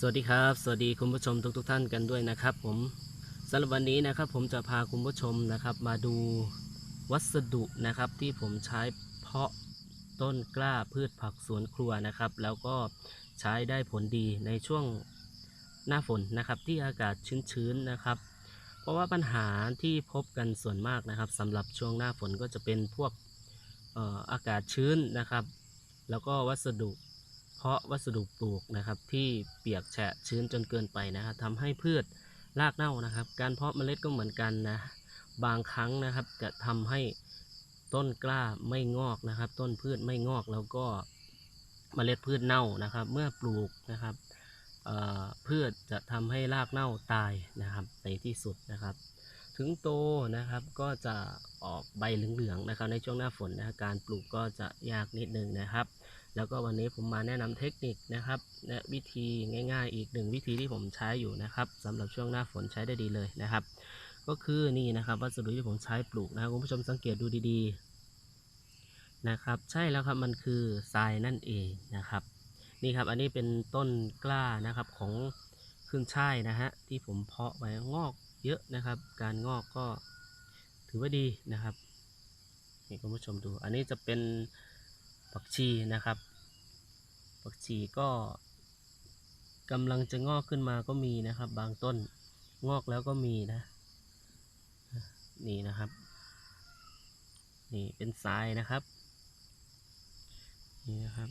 สวัสดีครับ สวัสดีคุณผู้ชมทุกทท่านกันด้วยนะครับ ผมสำหรับวันนี้นะครับ ผมจะพาคุณผู้ชมนะครับ มาดูวัสดุนะครับ ที่ผมใช้เพาะต้นกล้าพืชผักสวนครัวนะครับ แล้วก็ใช้ได้ผลดีในช่วงหน้าฝนนะครับ ที่อากาศชื้นๆนะครับ เพราะว่าปัญหาที่พบกันส่วนมากนะครับสำหรับช่วงหน้าฝนก็จะเป็นพวกอออากาศชื้นนะครับ แล้วก็วัสดุ ราะวัสดุปลูกนะครับที่เปียกแฉะชื้นจนเกินไปนะครับทำให้พืชรากเน่านะครับ การเพาะเมล็ดก็เหมือนกันนะบางครั้งนะครับจะทำให้ต้นกล้าไม่งอกนะครับ ต้นพืชไม่งอกแล้วก็เมล็ดพืชเน่านะครับ เมื่อปลูกนะครับพืชจะทำให้รากเน่าตายนะครับในที่สุดนะครับ ถึงโตนะครับก็จะออกใบเหลืองๆนะครับ ในช่วงหน้าฝนนะการปลูกก็จะยากนิดนึงนะครับ แล้วก็วันนี้ผมมาแนะนำเทคนิคนะครับและวิธีง่ายๆ อีกหนึ่งวิธีที่ผมใช้อยู่นะครับสำหรับช่วงหน้าฝนใช้ได้ดีเลยนะครับ ก็คือนี่นะครับวัสดุที่ผมใช้ปลูกนะค,คุณผู้ชมสังเกตดูดีๆนะครับใช่แล้วครับมันคือทรายนั่นเองนะครับนี่ครับอันนี้เป็นต้นกล้านะครับของขึ้นช่ายนะฮะที่ผมเพาะไว้งอกเยอะนะครับ การงอกก็ถือว่าดีนะครับนี่คุณผู้ชมดูอันนี้จะเป็น ผักชีนะครับผักชีก็กำลังจะงอกขึ้นมาก็มีนะครับ บางต้นงอกแล้วก็มีนะ นี่นะครับ นี่เป็นทรายนะครับ นี่นะครับ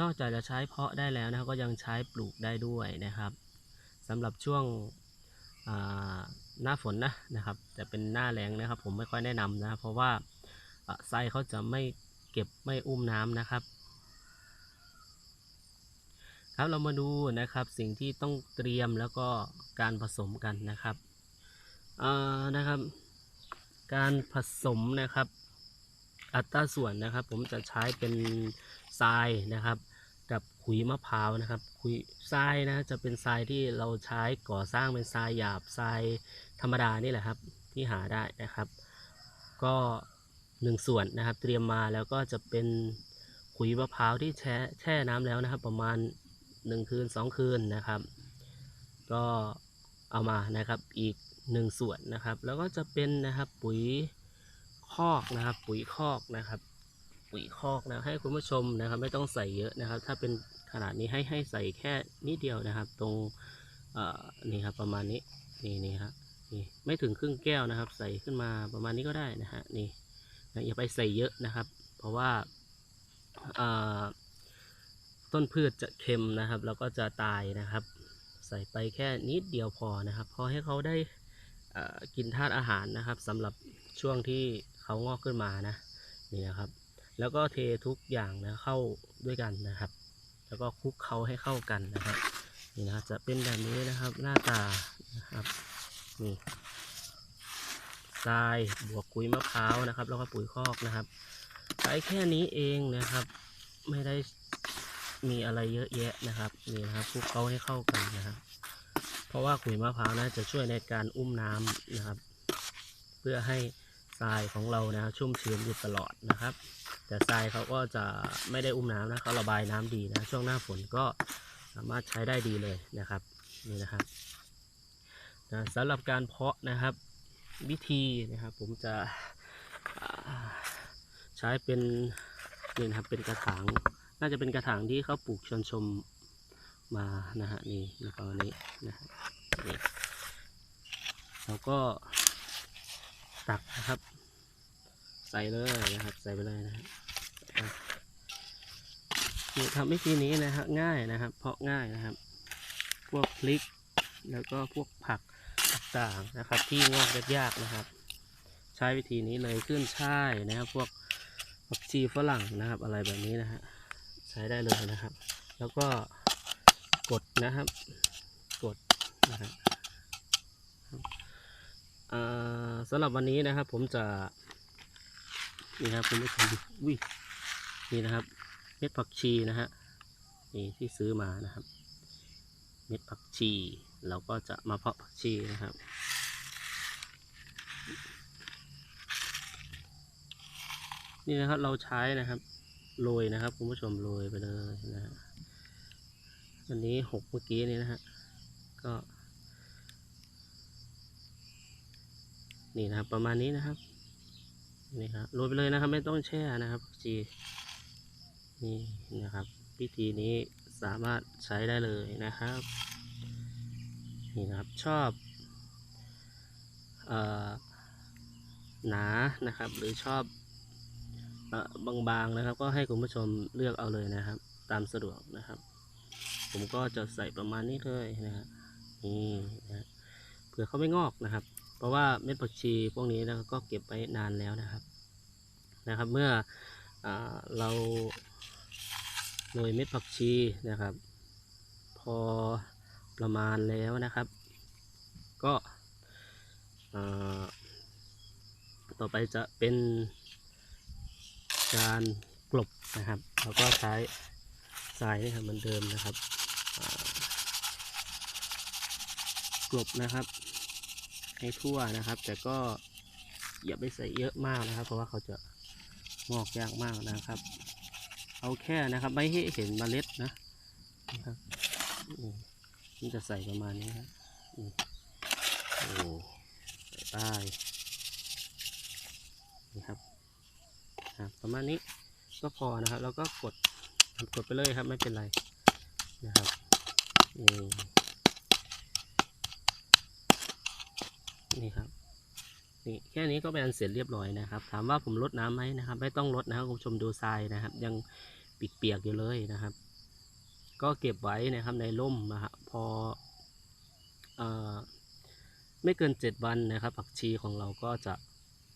นอกจากจะใช้เพาะได้แล้วนะก็ยังใช้ปลูกได้ด้วยนะครับสำหรับช่วงหน้าฝนนะนะครับ แต่เป็นหน้าแล้งนะครับ ผมไม่ค่อยแนะนำนะ เพราะว่าไส้เขาจะไม่ เก็บไม่อุ้มน้ำนะครับ ครับเรามาดูนะครับสิ่งที่ต้องเตรียมแล้วก็การผสมกันนะครับเอ่านะครับ การผสมนะครับ อัตราส่วนนะครับ ผมจะใช้เป็นทรายนะครับ กับขุยมะพร้าวนะครับขุยทรายนะจะเป็นทรายที่เราใช้ก่อสร้างเป็นทรายหยาบทรายธรรมดานี่แหละครับที่หาได้นะครับ ก็ หนึ่งส่วนนะครับ เตรียมมาแล้วก็จะเป็นขุยมะพร้าวที่แช่แช่น้ำแล้วนะครับ ประมาณหนึ่งคืนสองคืนนะครับ ก็เอามานะครับอีกหนึ่งส่วนนะครับ แล้วก็จะเป็นนะครับปุ๋ยคอกนะครับ ปุ๋ยคอกนะครับ ปุ๋ยคอกนะให้คุณผู้ชมนะครับ ไม่ต้องใส่เยอะนะครับ ถ้าเป็นขนาดนี้ให้ให้ใส่แค่นิดเดียวนะครับ ตรงนี่ครับประมาณนี้นี่นี่ครับนี่ไม่ถึงครึ่งแก้วนะครับ ใส่ขึ้นมาประมาณนี้ก็ได้นะฮะนี่ นะอย่าไปใส่เยอะนะครับ เพราะว่าต้นพืชจะเค็มนะครับ แล้วก็จะตายนะครับ ใส่ไปแค่นิดเดียวพอนะครับ พอให้เขาได้กินธาตุอาหารนะครับสำหรับช่วงที่เขางอกขึ้นมานะนี่นะครับ แล้วก็เททุกอย่างนะเข้าด้วยกันนะครับ แล้วก็คลุกเขาให้เข้ากันนะครับนี่นะครับจะเป็นแบบนี้นะครับหน้าตานะครับนี่ ทรายบวกปุ๋ยมะพร้าวนะครับ แล้วก็ปุ๋ยคอกนะครับ ใช้แค่นี้เองนะครับ ไม่ได้มีอะไรเยอะแยะนะครับนี่นะครับคลุกเขาให้เข้ากันนะครับ เพราะว่าขุยมะพร้าวนะจะช่วยในการอุ้มน้ำนะครับ เพื่อให้ทรายของเรานะชุ่มชื้นอยู่ตลอดนะครับ แต่ทรายเขาก็จะไม่ได้อุ้มน้ำนะเขาระบายน้ำดีนะช่วงหน้าฝนก็สามารถใช้ได้ดีเลยนะครับนี่นะครับนะสำหรับการเพาะนะครับ วิธีนะครับผมจะใช้เป็นนี่นะครับเป็นกระถาง น่าจะเป็นกระถางที่เขาปลูกชวนชมมานะฮะนี่นะครับอันนี้นะนี่เราก็ตักนะครับ ใส่เลยนะครับ ใส่ไปเลยนะฮะอะนี่ทำวิธีนี้นะฮะง่ายนะครับ เพาะง่ายนะครับ พวกพลิกแล้วก็พวกผัก ต่างๆนะครับ ที่งอกยากๆนะครับ ใช้วิธีนี้เลยขึ้นช่ายนะครับ พวกผักชีฝรั่งนะครับ อะไรแบบนี้นะฮะใช้ได้เลยนะครับ แล้วก็กดนะครับ กดนะครับสำหรับวันนี้นะครับ ผมจะนี่นะครับคุณผู้ชมอุ้ยนี่นะครับ เม็ดผักชีนะฮะนี่ที่ซื้อมานะครับ เม็ดผักชี เราก็จะมาเพาะผักชีนะครับนี่นะครับเราใช้นะครับโรยนะครับคุณผู้ชมโรยไปเลยนะฮะอันนี้หกเมื่อกี้นี่นะฮะก็นี่นะครับประมาณนี้นะครับนี่ครับโรยไปเลยนะครับ ไม่ต้องแช่นะครับผักชีนี่นะครับ วิธีนี้สามารถใช้ได้เลยนะครับ นี่นะครับชอบออหนานะครับ หรือชอบบางๆนะครับ ก็ให้คุณผู้ชมเลือกเอาเลยนะครับ ตามสะดวกนะครับ ผมก็จะใส่ประมาณนี้เลยนะครับนี่นะเผื่อเขาไม่งอกนะครับ เพราะว่าเม็ดผักชีพวกนี้นะครับก็เก็บไว้นานแล้วนะครับนะครับ เมื่ออเราโรยเม็ดผักชีนะครับ พอ ประมาณแล้วนะครับ ก็ต่อไปจะเป็นการกลบนะครับ แล้วก็ใช้ทรายนี่ครับเหมือนเดิมนะครับกลบนะครับ ให้ทั่วนะครับ แต่ก็อย่าไปใส่เยอะมากนะครับ เพราะว่าเขาจะงอกยากมากนะครับ เอาแค่นะครับ ไม่ให้เห็นเมล็ดนะนะครับ มนี่จะใส่ประมาณนี้ครับโอ้ใส่ไปนี่ครับประมาณนี้ก็พอนะครับ แล้วก็กดกดไปเลยครับไม่เป็นไรนะครับนี่นี่ครับนี่แค่นี้ก็เป็นอันเสร็จเรียบร้อยนะครับ ถามว่าผมลดน้ำไหมนะครับ ไม่ต้องลดนะครับคุณผู้ชมดูทรายนะครับ ยังเปียกๆอยู่เลยนะครับ ก็เก็บไว้นะครับในร่มนะครับพอเอ่อไม่เกินเจ็ดวันนะครับผักชีของเราก็จะ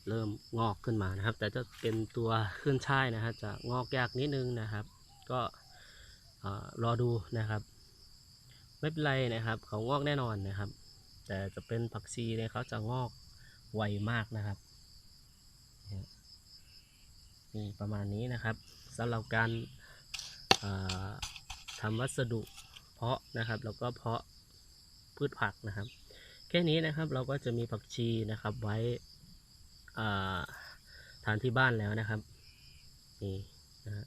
เริ่มงอกขึ้นมานะครับ แต่จะเป็นตัวขึ้นช่ายนะครับจะงอกยากนิดนึงนะครับ ก็เอ่อรอดูนะครับ ไม่เป็นไรนะครับเขางอกแน่นอนนะครับ แต่จะเป็นผักชีเนี่ยเขาจะงอกไวมากนะครับนี่ประมาณนี้นะครับสำหรับการอ่อ ทำวัสดุเพาะนะครับ แล้วก็เพาะพืชผักนะครับ แค่นี้นะครับเราก็จะมีผักชีนะครับไว้อ่าทานที่บ้านแล้วนะครับนี่นะฮะ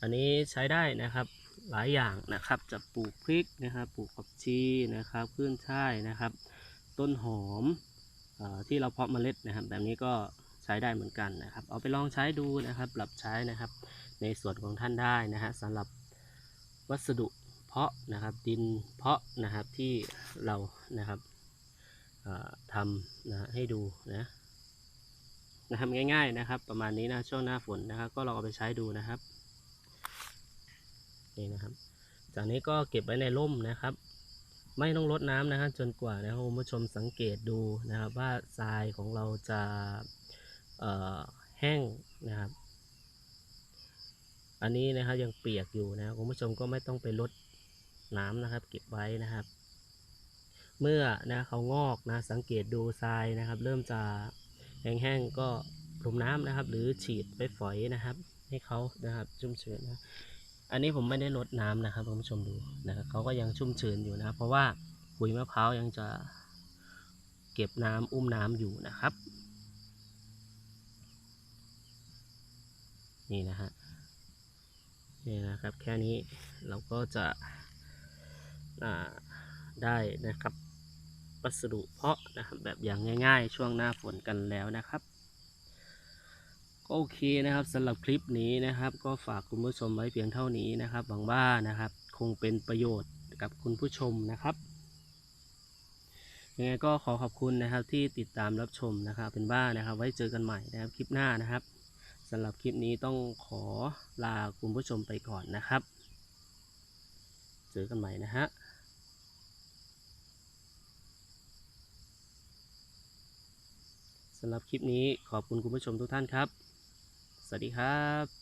อันนี้ใช้ได้นะครับหลายอย่างนะครับจะปลูกพริกนะครับปลูกผักชีนะครับขึ้นช่ายนะครับ ต้นหอมออที่เราเพาะเมล็ดนะครับ แบบนี้ก็ใช้ได้เหมือนกันนะครับ เอาไปลองใช้ดูนะครับปรับใช้นะครับ ในส่วนของท่านได้นะฮะสำหรับ วัสดุเพาะนะครับดินเพาะนะครับที่เรานะครับทำนะให้ดูนะนะครับง่ายๆนะครับ ประมาณนี้นะช่วงหน้าฝนนะครับ ก็ลองเอาไปใช้ดูนะครับนี่นะครับ จากนี้ก็เก็บไว้ในร่มนะครับ ไม่ต้องรดน้ำนะครับจนกว่านะครับคุณผู้ชมสังเกตดูนะครับ ว่าทรายของเราจะแห้งนะครับ อันนี้นะครับยังเปียกอยู่นะครับคุณผู้ชมก็ไม่ต้องไปลดน้ำนะครับ เก็บไว้นะครับ เมื่อนะเขางอกนะสังเกตดูทรายนะครับ เริ่มจะแห้งๆก็พรมน้ำนะครับ หรือฉีดไปฝอยนะครับ ให้เขานะครับชุ่มชื้นนะอันนี้ผมไม่ได้ลดน้ำนะครับคุณผู้ชมดูนะครับเขาก็ยังชุ่มชื้นอยู่นะเพราะว่าขุยมะพร้าวยังจะเก็บน้ำอุ้มน้ำอยู่นะครับ นี่นะฮะ นี่นะครับแค่นี้เราก็จะได้นะครับวัสดุเพาะนะครับแบบอย่างง่าย ๆ ช่วงหน้าฝนกันแล้วนะครับก็โอเคนะครับสำหรับคลิปนี้นะครับ ก็ฝากคุณผู้ชมไว้เพียงเท่านี้นะครับหวังว่านะครับ คงเป็นประโยชน์กับคุณผู้ชมนะครับยังไงก็ขอขอบคุณนะครับที่ติดตามรับชมนะครับ เป็นว่านะครับ ไว้เจอกันใหม่นะครับคลิปหน้านะครับ สำหรับคลิปนี้ต้องขอลาคุณผู้ชมไปก่อนนะครับ เจอกันใหม่นะฮะสำหรับคลิปนี้ขอบคุณคุณผู้ชมทุกท่านครับ สวัสดีครับ